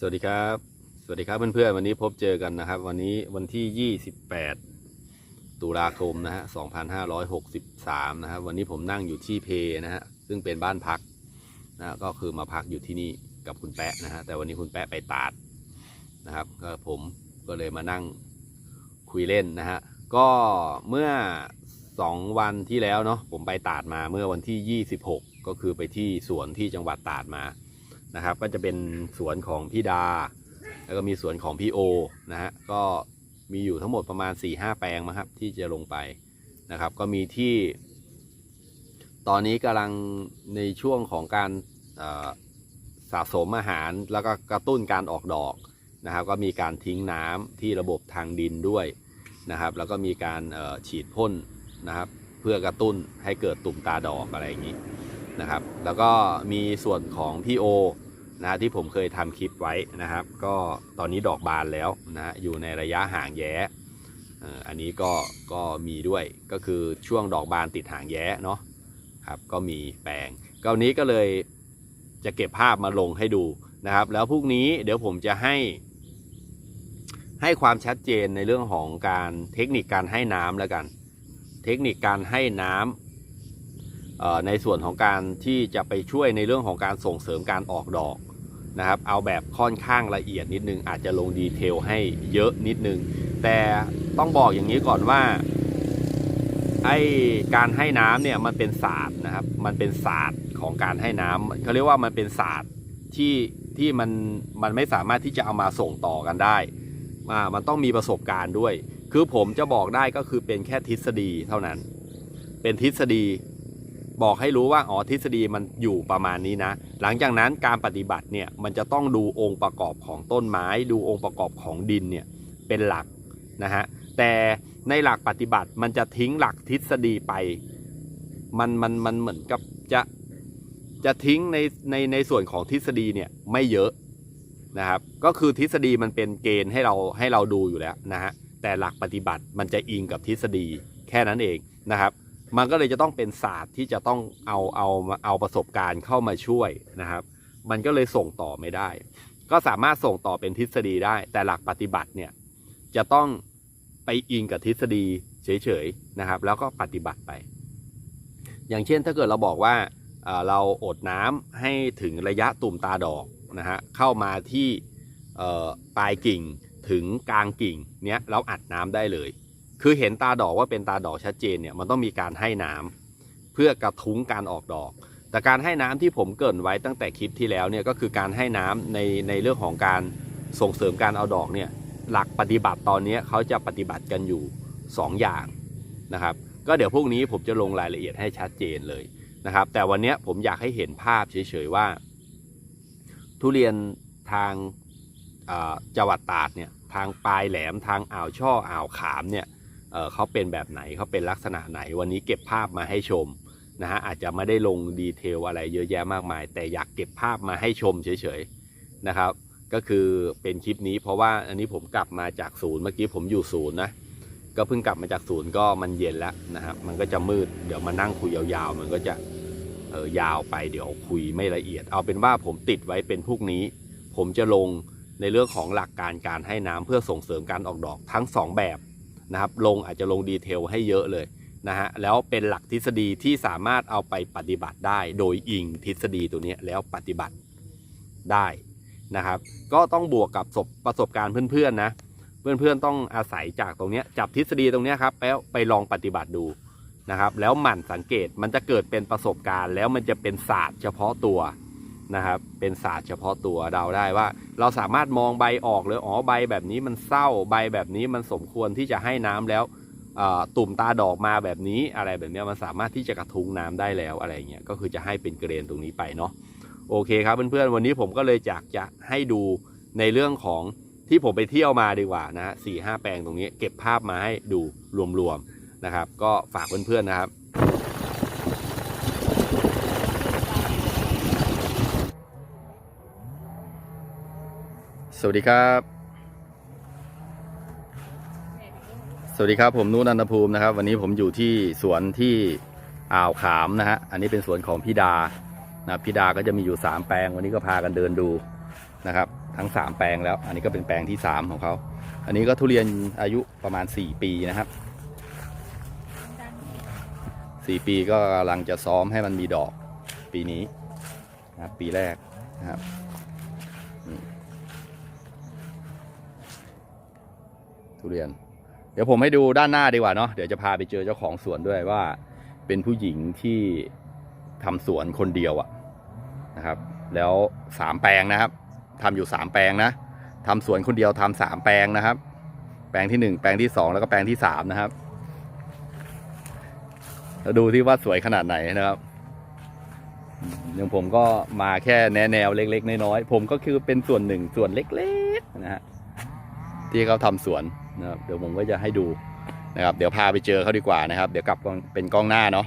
สวัสดีครับ สวัสดีครับเพื่อนๆ วันนี้พบเจอกันนะครับ วันนี้วันที่ 28 ตุลาคมนะฮะ 2563 นะครับ วันนี้ผมนั่งอยู่ที่เพนะฮะ ซึ่งเป็นบ้านพักนะก็คือมาพักอยู่ที่นี่กับคุณแปะนะฮะ แต่วันนี้คุณแปะไปตาดนะครับ ก็ผมก็เลยมานั่งคุยเล่นนะฮะ ก็เมื่อ 2 วันที่แล้วเนาะ ผมไปตาดมาเมื่อวันที่ 26 ก็คือไปที่สวนที่จังหวัดตาดมา นะครับ ก็จะเป็นสวนของพี่ดา แล้วก็มีสวนของพี่โอนะฮะก็มีอยู่ทั้งหมดประมาณ4ี่ห้าแปลงมั้งครับที่จะลงไปนะครับ ก็มีที่ ตอนนี้กำลังในช่วงของการสะสมอาหารแล้วก็กระตุ้นการออกดอกนะครับ ก็มีการทิ้งน้ำที่ระบบทางดินด้วยนะครับ แล้วก็มีการฉีดพ่นนะครับ เพื่อกระตุ้นให้เกิดตุ่มตาดอกอะไรอย่างนี้นะครับ แล้วก็มีส่วนของพี่โอนะที่ผมเคยทำคลิปไว้นะครับ ก็ตอนนี้ดอกบานแล้วนะอยู่ในระยะห่างแย้เอ่ออันนี้ก็ก็มีด้วยก็คือช่วงดอกบานติดห่างแย้เนาะครับก็มีแปลงก็วันนี้ก็เลยจะเก็บภาพมาลงให้ดูนะครับ แล้วพรุ่งนี้เดี๋ยวผมจะให้ ให้ความชัดเจนในเรื่องของการเทคนิคการให้น้ำแล้วกัน เทคนิคการให้น้ำ ในส่วนของการที่จะไปช่วยในเรื่องของการส่งเสริมการออกดอกนะครับเอาแบบค่อนข้างละเอียดนิดนึงอาจจะลงดีเทลให้เยอะนิดนึง แต่ต้องบอกอย่างนี้ก่อนว่าไอการให้น้ำเนี่ยมันเป็นศาสตร์นะครับ มันเป็นศาสตร์ของการให้น้ำเขาเรียกว่ามันเป็นศาสตร์ที่ที่มันมันไม่สามารถที่จะเอามาส่งต่อกันได้อ่ามันต้องมีประสบการณ์ด้วย คือผมจะบอกได้ก็คือเป็นแค่ทฤษฎีเท่านั้น เป็นทฤษฎี บอกให้รู้ว่าอ๋อทฤษฎีมันอยู่ประมาณนี้นะ หลังจากนั้นการปฏิบัติเนี่ยมันจะต้องดูองค์ประกอบของต้นไม้ ดูองค์ประกอบของดินเนี่ยเป็นหลักนะฮะแต่ในหลักปฏิบัติมันจะทิ้งหลักทฤษฎีไป มันมันมันเหมือนกับจะจะทิ้งในในในส่วนของทฤษฎีเนี่ยไม่เยอะนะครับ ก็คือทฤษฎีมันเป็นเกณฑ์ให้เราให้เราดูอยู่แล้วนะฮะแต่หลักปฏิบัติมันจะอิงกับทฤษฎีแค่นั้นเองนะครับ มันก็เลยจะต้องเป็นศาสตร์ที่จะต้องเอาเอาเอาประสบการณ์เข้ามาช่วยนะครับ มันก็เลยส่งต่อไม่ได้ ก็สามารถส่งต่อเป็นทฤษฎีได้ แต่หลักปฏิบัติเนี่ยจะต้องไปอิงกับทฤษฎีเฉยๆนะครับ แล้วก็ปฏิบัติไป อย่างเช่นถ้าเกิดเราบอกว่าเราอดน้ำให้ถึงระยะตุ่มตาดอกนะฮะเข้ามาที่ปลายกิ่งถึงกลางกิ่งเนี้ยเราอัดน้ำได้เลย คือเห็นตาดอกว่าเป็นตาดอกชัดเจนเนี่ยมันต้องมีการให้น้ำเพื่อกระทุ้งการออกดอก แต่การให้น้ำที่ผมเกินไว้ตั้งแต่คลิปที่แล้วเนี่ยก็คือการให้น้ำในในเรื่องของการส่งเสริมการเอาดอกเนี่ยหลักปฏิบัติตอนนี้เขาจะปฏิบัติกันอยู่ 2 อย่างนะครับ ก็เดี๋ยวพรุ่งนี้ผมจะลงรายละเอียดให้ชัดเจนเลยนะครับ แต่วันนี้ผมอยากให้เห็นภาพเฉยๆว่า ทุเรียนทางจังหวัดตาดเนี่ยทางปลายแหลมทางอ่าวช่ออ่าวขามเนี่ย เขาเป็นแบบไหนเขาเป็นลักษณะไหน วันนี้เก็บภาพมาให้ชมนะฮะอาจจะไม่ได้ลงดีเทลอะไรเยอะแยะมากมาย แต่อยากเก็บภาพมาให้ชมเฉยๆนะครับ ก็คือเป็นคลิปนี้เพราะว่าอันนี้ผมกลับมาจากศูนย์เมื่อกี้ผมอยู่ศูนย์นะก็เพิ่งกลับมาจากศูนย์ก็มันเย็นแล้วนะครับมันก็จะมืดเดี๋ยวมานั่งคุยยาวๆ มันก็จะเออยาวไปเดี๋ยวคุยไม่ละเอียด เอาเป็นว่าผมติดไว้เป็นพวกนี้ ผมจะลงในเรื่องของหลักการการให้น้ำเพื่อส่งเสริมการออกดอกทั้งสองแบบ นะครับ ลงอาจจะลงดีเทลให้เยอะเลยนะฮะแล้วเป็นหลักทฤษฎีที่สามารถเอาไปปฏิบัติได้ โดยอิงทฤษฎีตัวนี้แล้วปฏิบัติได้นะครับ ก็ต้องบวกกับประสบการณ์เพื่อนๆนะเพื่อนๆต้องอาศัยจากตรงนี้จับทฤษฎีตรงนี้ครับแล้วไปลองปฏิบัติดูนะครับ แล้วหมั่นสังเกตมันจะเกิดเป็นประสบการณ์ แล้วมันจะเป็นศาสตร์เฉพาะตัว นะครับ เป็นศาสตร์เฉพาะตัวเดาได้ว่า เราสามารถมองใบออกเลยอ๋อใบแบบนี้มันเศร้าใบแบบนี้มันสมควรที่จะให้น้ำแล้วตุ่มตาดอกมาแบบนี้อะไรแบบนี้มันสามารถที่จะกระทุ้งน้ำได้แล้วอะไรเงี้ยก็คือจะให้เป็นเกรนตรงนี้ไปเนาะโอเคครับเพื่อนๆวันนี้ผมก็เลยอยากจะให้ดูในเรื่องของที่ผมไปเที่ยวมาดีกว่านะสี่ห้าแปลงตรงนี้เก็บภาพมาให้ดูรวมๆนะครับ ก็ฝากเพื่อนๆนะครับ สวัสดีครับ สวัสดีครับผมนุนันทภูมินะครับ วันนี้ผมอยู่ที่สวนที่อ่าวขามนะฮะอันนี้เป็นสวนของพี่ดานะพี่ดาก็จะมีอยู่สามแปลง วันนี้ก็พากันเดินดูนะครับ ทั้ง 3 แปลงแล้ว อันนี้ก็เป็นแปลงที่ 3 ของเขา อันนี้ก็ทุเรียนอายุประมาณ 4 ปีนะครับ 4 ปีก็กำลังจะซ้อมให้มันมีดอกปีนี้นะปีแรกนะครับอืม ทุเรียน เดี๋ยวผมให้ดูด้านหน้าดีกว่าเนาะเดี๋ยวจะพาไปเจอเจ้าของสวนด้วยว่า เป็นผู้หญิงที่ทำสวนคนเดียวอะนะครับ แล้วสามแปลงนะครับทำอยู่สามแปลงนะทำสวนคนเดียวทำสามแปลงนะครับ แปลงที่หนึ่งแปลงที่สองแล้วก็แปลงที่สามนะครับแล้วดูที่ว่าสวยขนาดไหนนะครับอืมอย่างผมก็มาแค่แนแนวเล็ก ๆ น้อยๆผมก็คือเป็นส่วนหนึ่งส่วนเล็ก ๆ นะฮะที่เขาทำสวน นะครับเดี๋ยวผมก็จะให้ดูนะครับ เดี๋ยวพาไปเจอเขาดีกว่านะครับ เดี๋ยวกลับเป็นกล้องหน้าเนาะ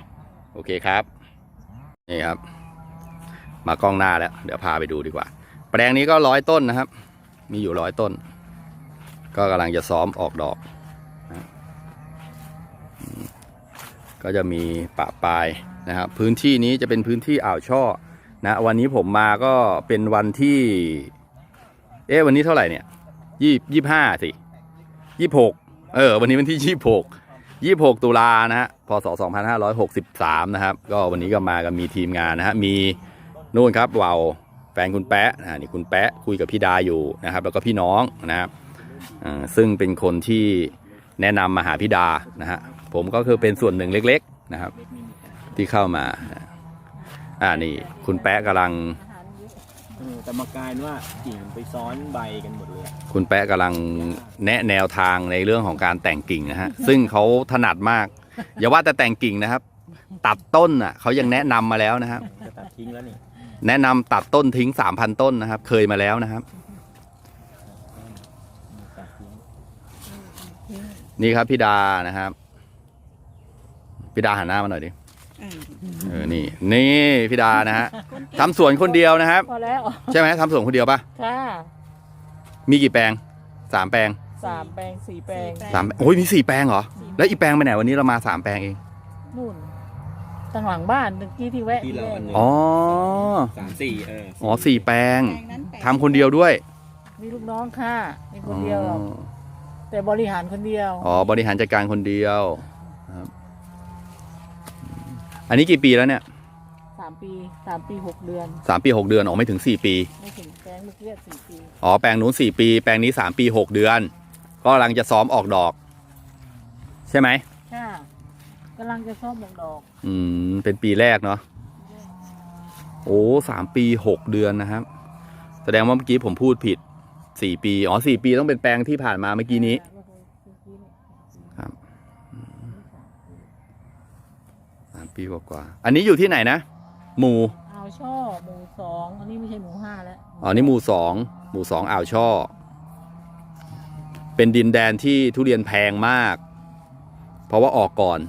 โอเคครับนี่ครับ มากล้องหน้าแล้ว เดี๋ยวพาไปดูดีกว่า แปลงนี้ก็ร้อยต้นนะครับ มีอยู่ร้อยต้น ก็กำลังจะซ้อมออกดอกนะก็จะมีปะปลายนะครับ พื้นที่นี้จะเป็นพื้นที่อ่าวช่อนะวันนี้ผมมาก็เป็นวันที่ เอ๊ะวันนี้เท่าไหร่เนี่ยยี่ยี่ห้าสิ ยี่หกเออ วันนี้วันที่ยี่หกยี่หกตุลานะฮะพศสองพันห้าร้อยหกสิบสามนะครับ ก็วันนี้ก็มากันมีทีมงานนะฮะ มีนู่นครับเวาแฟนคุณแปะนะนี่คุณแปะคุยกับพี่ดาอยู่นะครับ แล้วก็พี่น้องนะครับอ่าซึ่งเป็นคนที่แนะนำมาหาพี่ดานะฮะผมก็คือเป็นส่วนหนึ่งเล็ก ๆนะครับ ที่เข้ามา อ่านี่คุณแปะกำลัง เออแต่มากลายเป็นว่ากิ่งไปซ้อนใบกันหมดเลยอะคุณแป๊ะกำลังแนะแนวทางในเรื่องของการแต่งกิ่งนะฮะ ซึ่งเขาถนัดมาก อย่าว่าแต่แต่งกิ่งนะครับ ตัดต้นอะเขายังแนะนำมาแล้วนะครับ จะตัดทิ้งแล้วนี่แนะนำตัดต้นทิ้ง 3,000 ต้นนะครับ เคยมาแล้วนะครับ ตัดทิ้งนี่ครับพี่ดานะครับพี่ดาหันหน้ามาหน่อยดิ เออนี่นี่พี่ดานะฮะทำสวนคนเดียวนะครับ พอแล้วใช่ไหมทำสวนคนเดียวปะค่ะมีกี่แปลงสามแปลงสามแปลงสี่แปลงสามโอ้ยมีสี่แปลงเหรอ แล้วอีกแปลงไปไหนวันนี้เรามาสามแปลงเองนู่นทางหลังบ้านเมื่อกี้ที่แวะที่เราอันหนึ่งอ๋อสามสี่เอออ๋อสี่แปลงทำคนเดียวด้วยมีลูกน้องค่ะมีคนเดียวหรอกแต่บริหารคนเดียว อ๋อบริหารจัดการคนเดียวครับ อันนี้กี่ปีแล้วเนี่ยสามปีสามปีหกเดือนสามปีหกเดือนออกไม่ถึงสี่ปี ไม่ถึงแปลงเมื่อกี้สี่ปีอ๋อแปลงนู้นสี่ปี แปลงนี้สามปีหกเดือน ก็กำลังจะซ้อมออกดอก ใช่ไหมค่ะกำลังจะซ่อมหมกดอกอืม เป็นปีแรกเนาะโอ้สามปีหกเดือนนะครับ แสดงว่าเมื่อกี้ผมพูดผิดสี่ปี อ๋อสี่ปีต้องเป็นแปลงที่ผ่านมาเมื่อกี้นี้ ครับสาม ปีกว่าๆอันนี้อยู่ที่ไหนนะ หมู่เอาช่อหมูสองอันนี้ไม่ใช่หมูห้าแล้วอ๋อนี่หมู่สองหมู่สองอ่าวช่อ เป็นดินแดนที่ทุเรียนแพงมาก เพราะว่าออกก่อน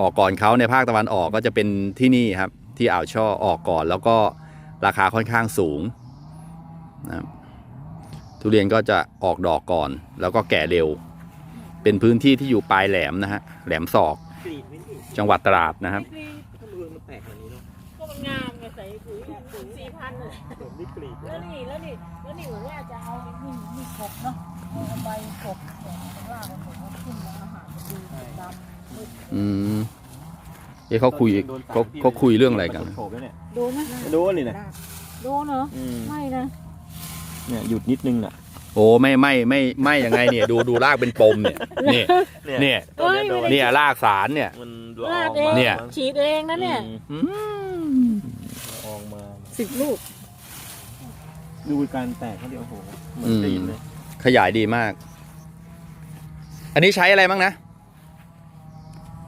ออกก่อนเขาในภาคตะวันออกก็จะเป็นที่นี่ครับ ที่อ่าวช่อออกก่อน แล้วก็ราคาค่อนข้างสูงนะครับทุเรียนก็จะออกดอกก่อน แล้วก็แก่เร็ว เป็นพื้นที่ที่อยู่ปลายแหลมนะฮะแหลมศอก กรีดไม่กรีดจังหวัดตราดนะครับก็มือมันแตกแบบนี้เนาะก็มันงามไงใส่ปุ๋ยปุ๋ยสี่พันเลยผมไม่กรีดแล้วนี่แล้วนี่แล้วนี่เหมือนว่าจะเอานี่นี่กบเนาะเอาใบกบของข้างล่างมันผมว่าขึ้นมาอาหารมันดีดำมืดอืมเอ๊ะเขาคุยเขาเขาคุยเรื่องอะไรกัน โฉบแล้วเนี่ยโดนไหมโดนเลยนะโดนเหรอ อืมไม่นะเนี่ยหยุดนิดนึงน่ะโอ้ไม่ไม่ไม่ไม่ยังไงเนี่ย ดูดูรากเป็นปมเนี่ยนี่เนี่ยตอนนี้โดนเนี่ยรากสารเนี่ย มันลาละดอเอองงเนี่ยมั้งฉีดเองนะเนี่ยอืมอืมละอองมา สิบลูก ดูการแตกเขาเดียวโอ้โหเหมือนกรีดเลยขยายดีมาก อันนี้ใช้อะไรบ้างนะ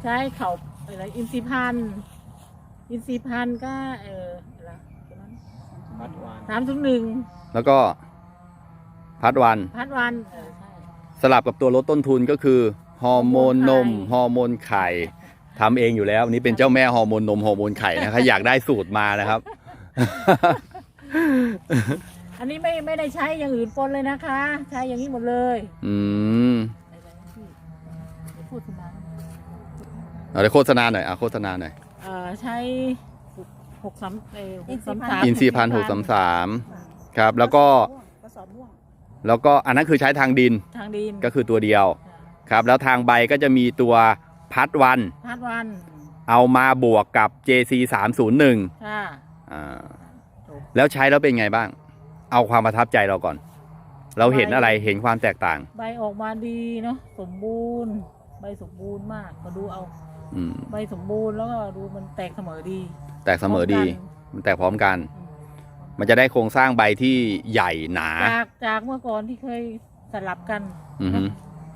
ใช้เขาอะไรอินทรีพันธ์อินทรีพันธ์ก็เอออะไรตัวนั้นพัดวานสามถึงหนึ่งแล้วก็ พัดวัน พัดวันเออใช่สลับกับตัวลดต้นทุนก็คือฮอร์โมนนมฮอร์โมนไข่ทำเองอยู่แล้วอันนี้เป็นเจ้าแม่ฮอร์โมนนมฮอร์โมนไข่นะครับอยากได้สูตรมานะครับ อันนี้ไม่ไม่ได้ใช้อย่างอื่นปนเลยนะคะ ใช้อย่างนี้หมดเลยอืมอะไรๆที่เดี๋ยวพูดถึงมาเอาเดี๋ยวโฆษณาหน่อยอะโฆษณาหน่อยเอ่อใช้หกสามเออหกสามสามอินทรีย์พันหกสามสามครับ แล้วก็ แล้วก็อันนั้นคือใช้ทางดินทางดินก็คือตัวเดียวครับแล้วทางใบก็จะมีตัวพัดวัน พัดวันเอามาบวกกับ JC 301ค่ะอ่าแล้วใช้แล้วเป็นไงบ้าง เอาความประทับใจเราก่อน เราเห็นอะไรเห็นความแตกต่าง ใบออกมาดีเนาะสมบูรณ์ ใบสมบูรณ์มากมาดูเอาอืมใบสมบูรณ์แล้วก็ดูมันแตกเสมอดี แตกเสมอดีพร้มันแตกพร้อมกันอืม มันจะได้โครงสร้างใบที่ใหญ่หนา จากจากเมื่อก่อนที่เคยสลับกันอือฮึ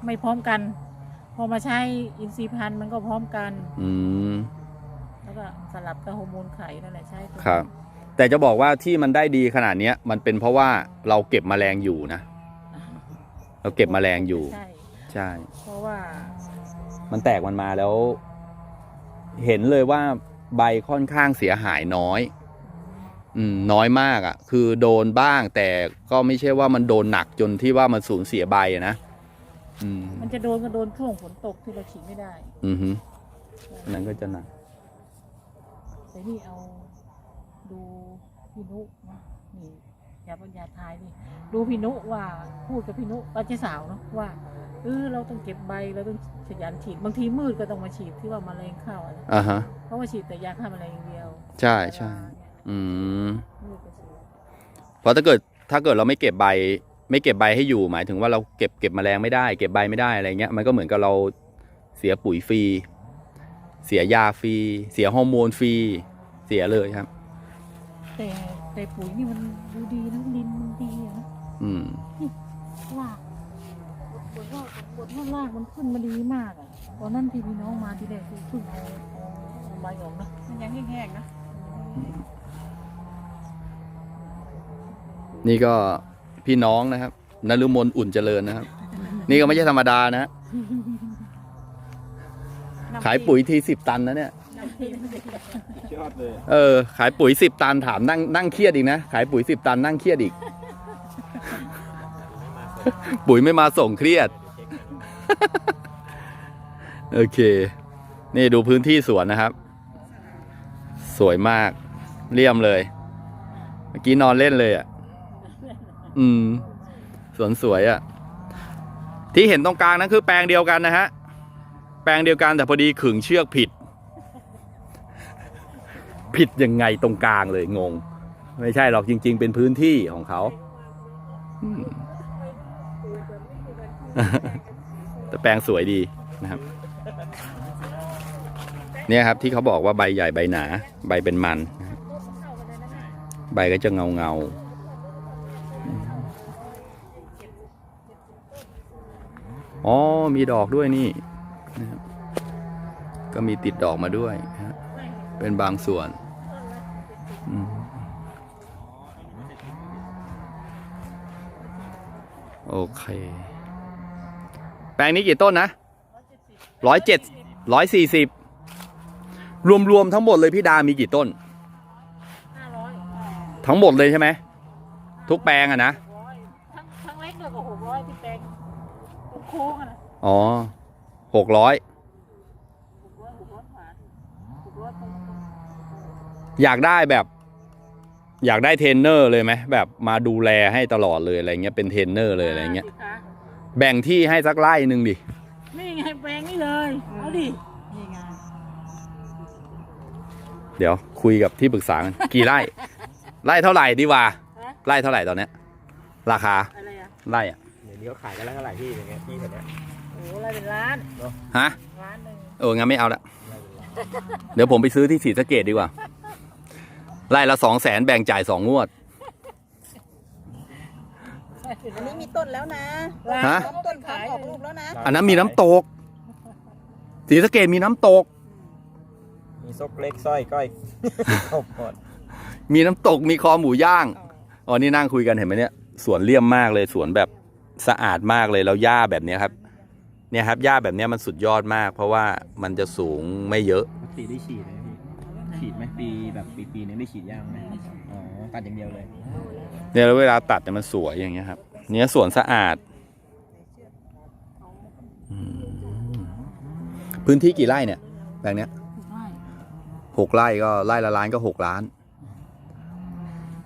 ไม่พร้อมกัน พอมาใช้อินทรีย์พันธุ์มันก็พร้อมกัน อืม แล้วก็สลับกับฮอร์โมนไข่นั่นแหละใช่ตัวครับ แต่จะบอกว่าที่มันได้ดีขนาดเนี้ย มันเป็นเพราะว่าเราเก็บแมลงอยู่นะ เราเก็บแมลงอยู่ ใช่ ใช่ เพราะว่ามันแตกมันมาแล้ว เห็นเลยว่าใบค่อนข้างเสียหายน้อยอืม น้อยมากอะ่ะ คือโดนบ้างแต่ก็ไม่ใช่ว่ามันโดนหนักจนที่ว่ามันสูญเสียใบอะนะอืมมันจะโดนก็โดนช่วงฝนตกที่เราฉีดไม่ได้อือฮึอันนั้นก็จะหนักแต่นี่เอาดูพี่นุนะนี่อย่าปัญญาทายนี่ดูพี่นุว่าพูดกับพี่นุป้าเจ้าสาวเนาะว่าเออเราต้องเก็บใบเราต้องขยันฉีดบางทีมืดก็ต้องมาฉีดที่ว่าแมลงเข้าอะไรอ่าฮะเพราะว่าฉีดแต่ยาฆ่าแมลงอย่างเดียว ใช่ใช่เวลาเนี่ย อืมมืดก็ฉีดเพราะถ้าเกิดถ้าเกิดเราไม่เก็บใบ ไม่เก็บใบให้อยู่ หมายถึงว่าเราเก็บเก็บแมลงไม่ได้ เก็บใบไม่ได้อะไรเงี้ย มันก็เหมือนกับเราเสียปุ๋ยฟรี เสียยาฟรี เสียฮอร์โมนฟรี เสียเลยครับ แต่แต่ปุ๋ยนี่มันดูดีนะดินมันดีอะนะอืมรากบทว่าบทว่ารากมันขึ้นมาดีมากอะตอนนั้นที่พี่น้องมาที่แรกคือเพิ่งเอาเอาเอาใบออกนะมันยังแห้งๆนะ นี่ก็พี่น้องนะครับนฤมลอุ่นเจริญนะครับ นี่ก็ไม่ใช่ธรรมดานะฮะขายปุ๋ยทีสิบตันนะเนี่ย ยอดเลยเออ ขายปุ๋ยสิบตันถามนั่งนั่งเครียดอีกนะ ขายปุ๋ยสิบตันนั่งเครียดอีก ปุ๋ยไม่มาส่งเครียด โอเค นี่ดูพื้นที่สวนนะครับ สวยมาก เลี่ยมเลย เมื่อกี้นอนเล่นเลยอะ อืม สวนสวยอะ ที่เห็นตรงกลางนั้นคือแปลงเดียวกันนะฮะ แปลงเดียวกันแต่พอดีขึงเชือกผิด ผิดยังไงตรงกลางเลยงง ไม่ใช่หรอกจริง ๆ เป็นพื้นที่ของเขา แต่แปลงสวยดีนะครับ เนี่ยครับที่เขาบอกว่าใบใหญ่ใบหนา ใบเป็นมัน ใบก็จะเงาเงา อ๋อ มีดอกด้วยนี่นะครับก็มีติดดอกมาด้วยนะฮะเป็นบางส่วนอืมโอเค แปลงนี้กี่ต้นนะร้อยเจ็ดร้อยสี่สิบรวม ๆ ทั้งหมดเลยพี่ดามีกี่ต้นห้าร้อยทั้งหมดเลยใช่ไหม ทุกแปลงอะนะ ค้งอะนะอ๋อหกร้อยหกร้อยหกร้อยกว่าหกร้อยตรงตรงอยากได้แบบ อยากได้เทรนเนอร์เลยไหมแบบมาดูแลให้ตลอดเลยอะไรเงี้ยเป็นเทรนเนอร์เลยอะไรเงี้ยสิคะแบ่งที่ให้สักไร่หนึ่งดินี่ไงแปลงนี่เลยเอาดินี่ไงเดี๋ยวคุยกับที่ปรึกษากันกี่ไร่ไร่เท่าไหร่ดีวะฮะไร่เท่าไหร่ตอนเนี้ย ราคาอะไรอะไร่อะเดี๋ยว นี้เขาขายกันแล้วเท่าไหร่พี่อย่างเงี้ยพี่คนเนี้ยโอ้โหอะไรเป็นล้านฮะ ล้านหนึ่งเออ งั้นไม่เอาละ เดี๋ยวผมไปซื้อที่ศรีสะเกดดีกว่าไร่ละสองแสนแบ่งจ่ายสองงวด อันนี้มีต้นแล้วนะล้านฮะเขาต้เป็นนพร้อขามยออกลูกแล้วนะอันนั้นมีน้ำตกศรีสะเกดมีน้ำตก มีซกเล็กสร้อยก้อยครบหมดมีน้ำตกมีคอหมูย่างอ๋อนี่นั่งคุยกันเห็นไหมเนี่ย สวนเลี่ยมมากเลยสวนแบบ สะอาดมากเลยแล้วหญ้าแบบเนี้ยครับ เนี่ยครับหญ้าแบบเนี้ยมันสุดยอดมาก เพราะว่ามันจะสูงไม่เยอะปกติได้ฉีดไหมพี่ฉีดไหมปีแบบปีปีนึงได้ฉีดยางไหมอ๋อตัดอย่างเดียวเลยเนี่ยแล้วเวลาตัดเนี่ยมันสวยอย่างเงี้ยครับ เนี่ยสวนสะอาดอืมพื้นที่กี่ไร่เนี่ยแปลงเนี้ยใช่หกไร่ก็ไร่ละล้านก็หกล้าน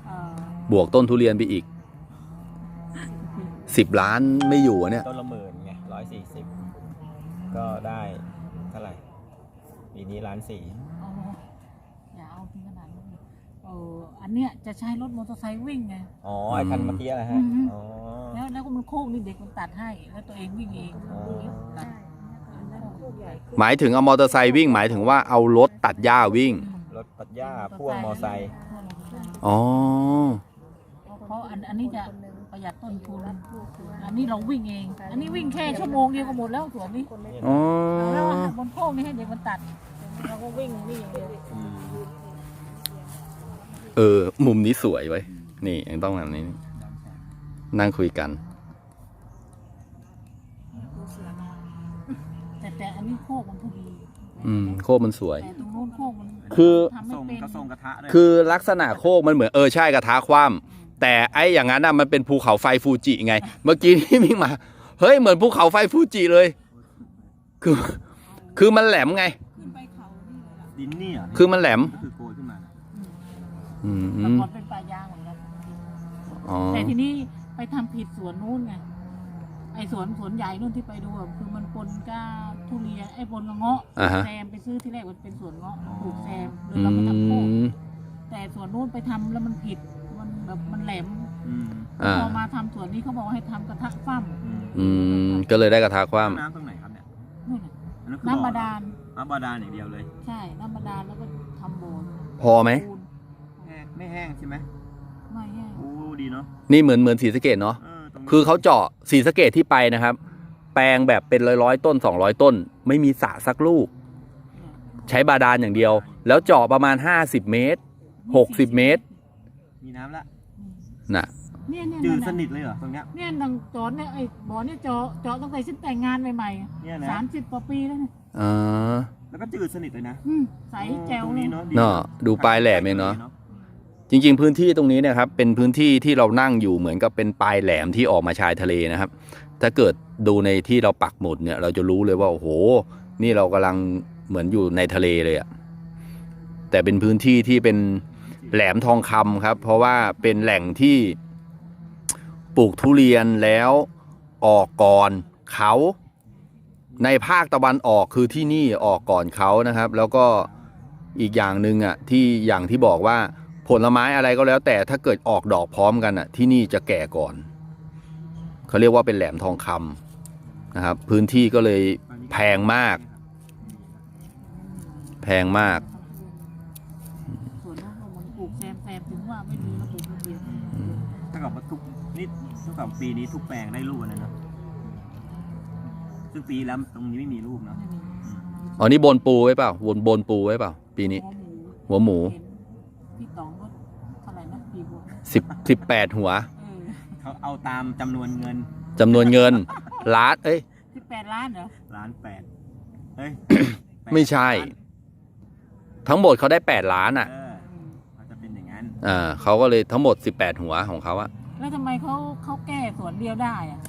เอ่อบวกต้นทุเรียนไปอีก สิบล้านไม่อยู่อะเนี่ย ต้นละหมื่นไงร้อยสี่สิบก็ได้เท่าไหร่ปีนี้ล้านสี่เอาอย่าเอาถึงขนาดนั้นเลยเอออันเนี้ยจะใช้รถมอเตอร์ไซค์วิ่งไง อ๋อไอ้คันเมื่อกี้นะฮะอืม อ๋อแล้วแล้วก็มันโค้งนี่เด็กมันตัดให้ แล้วตัวเองวิ่งเองอ๋อตัดหมายถึงเอามอเตอร์ไซค์วิ่งหมายถึงว่าเอารถตัดหญ้าวิ่ง รถตัดหญ้าพ่วงมอไซค์ อ๋อ เพราะอันอันนี้จะประหยัดต้นทุน อันนี้เราวิ่งเอง อันนี้วิ่งแค่ชั่วโมงเดียวก็หมดแล้วสวนนี้อ๋อแล้วบนโค้งนี่ให้เด็กมันตัด เราก็วิ่งนี่อย่างเดียวอืมเออ มุมนี้สวยไว้ยนี่ยังต้องแบบนี้ นั่งคุยกัน แต่แต่อันนี้โค้งมันพอดี อืม โคกมันสวย แต่ตรงโน้นโค้งมันคือ ทำไม่ส่งเป็น กระส่งกระทะด้วย คือลักษณะโคกมันเหมือน เออ ใช่กระทะคว่ำ แต่ไอ้อย่างนั้นน่ะมันเป็นภูเขาไฟฟูจิไง เมื่อกี้ที่มิงมาเฮ้ยเหมือนภูเขาไฟฟูจิเลย คือ คือมันแหลมไง ขึ้นไปเขานี่เลยล่ะดินนี่เหรอคือมันแหลมก็คือโกยขึ้นมาน่ะอืมอืแต่มก่อนเป็นป่ายางเหมือนกันอ๋อแต่ทีนี้ไปทำผิดสวนนู้นไงไอ้สวนสวนใหญ่นู่นที่ไปดูอะคือมันปนก้าทุเรียนไอ้ปนกับเงาะอ่าฮะแซมไปซื้อที่แรกมันเป็นสวนเงาะปลูกแซมเลยอืเราไปทำโค้งมแต่สวนนู้นไปทำแล้วมันผิด มันแบบมันแหลมอืมอ่าพอมาทำสวนนี้เขาบอกว่าให้ทำกระทะคว่อืมอืมก็เลยได้กระทะคว่น้ำตรงไหนครับเนี่ยำนู่นน่ะอัคือน้ำบาดาลน้ำบาดาลอย่างเดียวเลย ใช่น้ำบาดาลแล้วก็ทำโบนำพอไหมปูนแห้งไม่แห้งใช่ไหมไม่แห้งโอ้ดีเนาะนี่เหมือนเหมือนสีสะเกตเนาะ เออตรงนี้คือเขาเจาะสีสะเกตที่ไปนะครับ แปลงแบบเป็นร้อยร้อยๆต้นสองร้อยต้น ไม่มีสระสักลูก เนี่ยใช้บาดาลอย่างเดียว แล้วเจาะประมาณ 50 เมตร 60 เมตร มีน้ำละอืมน่ะเนี่ยเนี่ยจืดเยสนิทเลยเหรอตรงเนี้ย เนี่ยนางจอดเนี่ยไอ้บ่อเนี่ยเจาะเจาะตั้งแต่ฉันแต่งงานใหม่เนี่ยๆนะสามสิบกว่าปีแล้วเนี่ยอ่าแล้วก็จืดสนิทเลยนะอืมใสแจ๋วตรงเลยนี้เนาะดีเนาะดูปลายแหลมเองเนาะ จริงๆ พื้นที่ตรงนี้เนะครับเป็นพื้นที่ที่เรานั่งอยู่เหมือนกับเป็นปลายแหลมที่ออกมาชายทะเลนะครับ ถ้าเกิดดูในที่เราปักหมุดเนี่ย เราจะรู้เลยว่าโอ้โห นี่เรากำลังเหมือนอยู่ในทะเลเลยอะแต่เป็นพื้นที่ที่เป็น แหลมทองคำครับ เพราะว่าเป็นแหล่งที่ปลูกทุเรียนแล้วออกก่อนเขาในภาคตะวันออกคือที่นี่ออกก่อนเขานะครับ แล้วก็อีกอย่างหนึ่งอะที่อย่างที่บอกว่าผลไม้อะไรก็แล้ว แต่ถ้าเกิดออกดอกพร้อมกันอะที่นี่จะแก่ก่อนเขาเรียกว่าเป็นแหลมทองคำนะครับ พื้นที่ก็เลยแพงมาก แพงมาก ส่วนนู้นก็มันปลูกแซมแซมถึงว่าไม่มีระบบระเบียบ ถ้ากับว่าทุกนี่ เท่ากับปีนี้ทุกแปลงได้ลูกนะเนาะซึ่งปีแล้วตรงนี้ไม่มีลูกเนาะไม่มีอ๋อนี่บนปูไว้เปล่าบนบนปูไว้เปล่า ปีนี้ หัวหมูหัวหมูเห็นพี่ต๋องก็เท่าไหร่นะปีหัวสิบสิบแปดหัวเออเขาเอาตามจำนวนเงินจำนวนเงิน ล้าน เอ้ยสิบแปดล้านเหรอล้านแปดเฮ้ยไม่ใช่ ทั้งหมดเขาได้แปดล้านอะเออเขาจะเป็นอย่างนั้นอ่าเขาก็เลยทั้งหมดสิบแปดหัวของเขาอะ แล้วทำไมเขาเขาแก้สวนเดียวได้อะ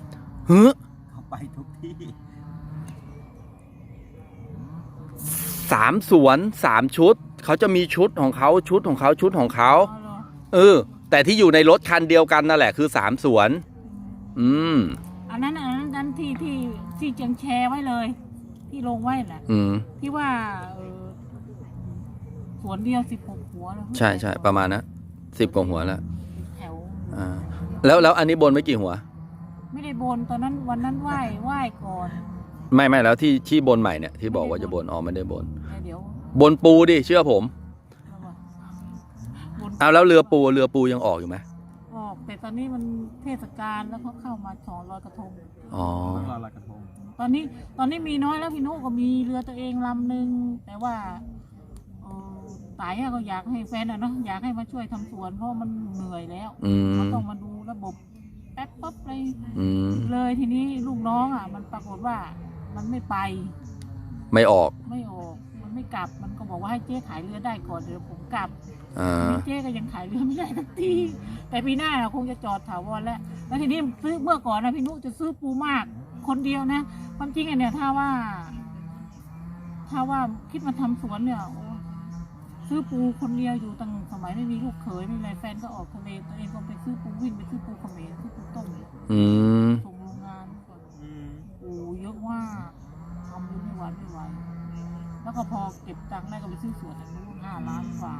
ฮึเขาไปทุกที่สามสวนสามชุด เขาจะมีชุดของเขาชุดของเขาชุดของเขาเอาเหรอเออ แต่ที่อยู่ในรถคันเดียวกันนั่นแหละคือสามสวน อืม อันนั้นอันนั้นอันนั้นที่ที่ที่จังแชร์ไว้เลย ที่ลงไว้แหละอืม ที่ว่าเออสวนเดียวสิบหกหัวแล้วใช่ใช่ประมาณนะสิบกว่าหัวแล้ว แถวอ่า แล้วแล้วอันนี้บนไว้กี่หัว ไม่ได้บนตอนนั้นวันนั้นไหว้ไหว้ก่อนไม่ไม่แล้วที่ที่บนใหม่เนี่ยที่บอกว่าจะบนอ๋อไม่ได้บน แต่เดี๋ยวบนปูดิเชื่อผมเราบอกบนเอาแล้วเรือปูเรือปูยังออกอยู่ไหมออกแต่ตอนนี้มันเทศกาลแล้วเขาเข้ามาสองรอยกระทง อ๋อต้องรอลอยกระทง ตอนนี้ตอนนี้มีน้อยแล้วพี่นุก็มีเรือตัวเองลำหนึ่งแต่ว่าเอ่อ ตายอะก็อยากให้แฟนอะเนาะอยากให้มาช่วยทำสวนเพราะมันเหนื่อยแล้วอืเขามต้องมาดูระบบแป๊บปั๊บเลยอืม เลยทีนี้ลูกน้องอะมันปรากฏว่ามันไม่ไปไม่ออก ไม่ออกมันไม่กลับมันก็บอกว่าให้เจ๊ขายเรือได้ก่อนเดี๋ยวผมกลับ อ่าทีนี้เจ๊ก็ยังขายเรือไม่ได้สักที แต่ปีหน้าน่ะคงจะจอดถาวรแล้ว แล้วทีนี้ซื้อเมื่อก่อนนะพี่นุจะซื้อปูมากคนเดียวนะ ความจริงไอ้เนี่ยถ้าว่า ถ้าว่าคิดมาทำสวนเนี่ยโอ้ ซื้อปูคนเดียวอยู่ตั้งสมัยไม่มีลูกเขยไม่มีอะไรแฟนก็ออกทะเลตัวเองก็ไปซื้อปูวิ่งไปซื้อปูเขมรซื้อปูต้มอืมส่งโรงงานก่อนปูเยอะว่าทำยู่ไม่ไหวไม่ไหวแล้วก็พอเก็บตังค์ได้ก็ไปซื้อสวนนู้นห้าล้านกว่า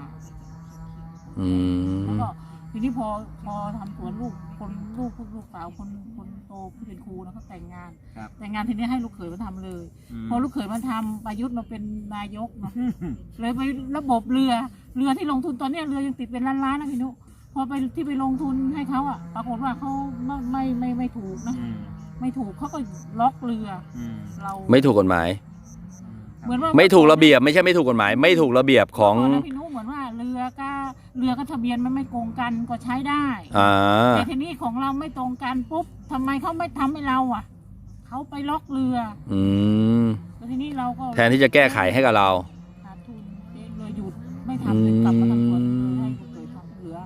อืมแล้วก็ ทีนี้พอพอทำสวนลูกคนลูกลูกสาวคนคนโตที่เป็นครูแล้วก็แต่งงาน ครับ แต่งงานทีนี้ให้ลูกเขยมาทำเลยมพอลูกเขยมาทำประยุทธ์มาเป็นนายกเนาะเลยไประบบเรือเรือที่ลงทุนตอนเนี้ยเรือยังติดเป็นล้านล้านๆนะพี่นุพอไปที่ไปลงทุนให้เขาอะปรากฏว่าเขาไม่ไม่ไม่ไม่ถูกนะ อืมไม่ถูกเขาก็ล็อกเรือ อืมเราไม่ถูกกฎหมาย เหมือนว่าไม่ถูกระเบียบไม่ใช่ไม่ถูกกฎหมาย ไม่ถูกระเบียบของก่นหน้าพี่นุเหมือนว่าเรือก็เรือก็ทะเบียนมันไม่ตรงกันก็ใช้ได้อ่าแต่ทีนี้ของเราไม่ตรงกันปุ๊บทำไมเขาไม่ทำให้เราอะเขาไปล็อกเรืออืมแล้วทีนี้เราก็แทนที่จะแก้ไขให้กับเรา ขาดทุนเจ๊เลยหยุดไม่ทำเลยกลับมาทำสวนเลยให้ลูกเขยทำเหลือ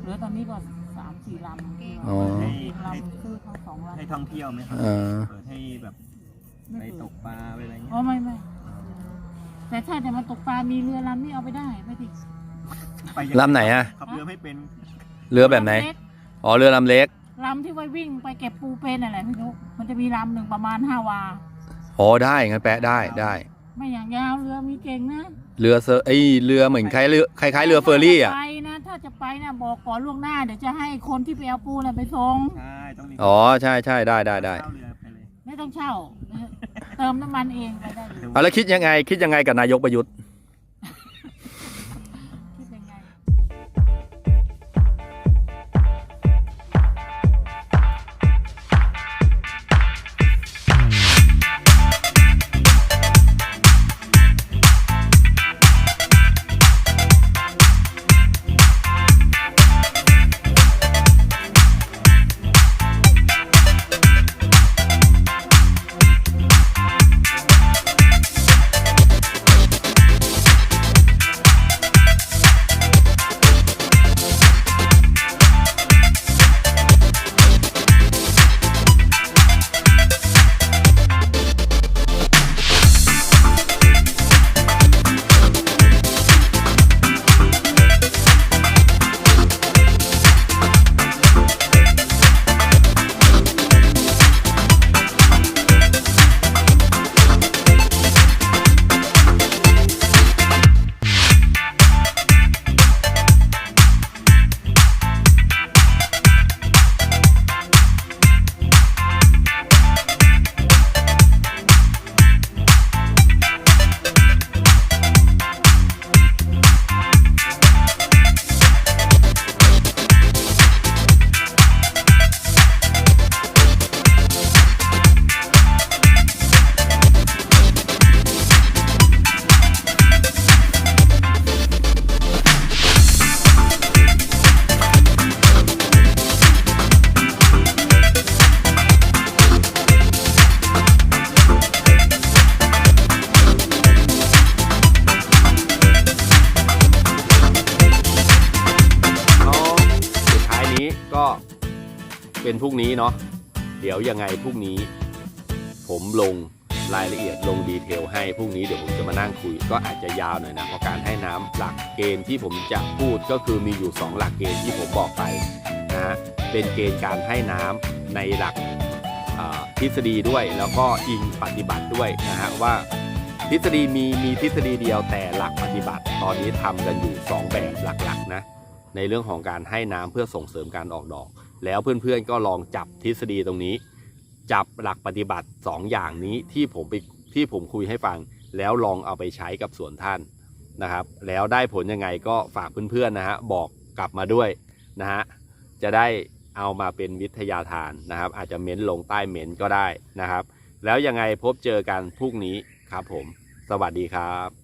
เหลือตอนนี้ก็สามสี่ลำอ๋อให้ลให้ำซื้อเขาสองลำให้ท่องเที่ยวไหมครับอ่าเปิดให้แบบไม่ไปเปิดตกปลาไปอะไรเงี้อ๋อยไม่ไม่ แต่ถ้าจะมาตกปลา มีเรือลำนี่เอาไปได้ไม่ติดไปยังงลำไหนอะ ขับเรือไม่เป็นเรือแบบไหนเล็กอ๋อ เรือลำเล็ก ลำที่ไว้วิ่งไปเก็บปูเป็นอะไรพี่นุมันจะมีลำหนึ่งประมาณห้าวา อ๋อ ได้งั้นแปะได้ได้ ไม่อย่างยาวเรือมีเก่งนะเรือเซอร์ไอยเรือเหมือนคล้ายเรือคล้ายๆเรือเฟอร์รี่อะ ถ้าจไปนะ ถ้าจะไปนะบอกก่อนล่วงหน้าเดี๋ยวจะให้คนที่ไปเอาปูน่ะไปส่งใช่ต้องมีอ๋อ ใช่ใช่ได้ได้ได้เข้าเรือไปเลยไม่ต้องเช่า เติมน้ำมันเองก็ได้เลยเอาแล้วคิดยังไง คิดยังไงกับนายกประยุทธ์ ยังไงพรุ่งนี้ ผมลงรายละเอียดลงดีเทลให้พรุ่งนี้เดี๋ยวผมจะมานั่งคุย ก็อาจจะยาวหน่อยนะเพราะการให้น้ำหลักเกณฑ์ที่ผมจะพูดก็คือมีอยู่ 2 หลักเกณฑ์ที่ผมบอกไปนะฮะเป็นเกณฑ์การให้น้ำในหลักทฤษฎีด้วยแล้วก็อิงปฏิบัติด้วยนะฮะว่าทฤษฎีมีมีทฤษฎีเดียวแต่หลักปฏิบัติ ตอนนี้ทำกันอยู่ 2 แบบหลักๆนะในเรื่องของการให้น้ำเพื่อส่งเสริมการออกดอก แล้วเพื่อนๆก็ลองจับทฤษฎีตรงนี้ จับหลักปฏิบัติ 2 อย่างนี้ที่ผมไปที่ผมคุยให้ฟัง แล้วลองเอาไปใช้กับสวนท่านนะครับ แล้วได้ผลยังไงก็ฝากเพื่อนๆนะฮะบอกกลับมาด้วยนะฮะจะได้เอามาเป็นวิทยาทานนะครับ อาจจะเม้นลงใต้เม้นก็ได้นะครับ แล้วยังไงพบเจอกันพรุ่งนี้ครับผม สวัสดีครับ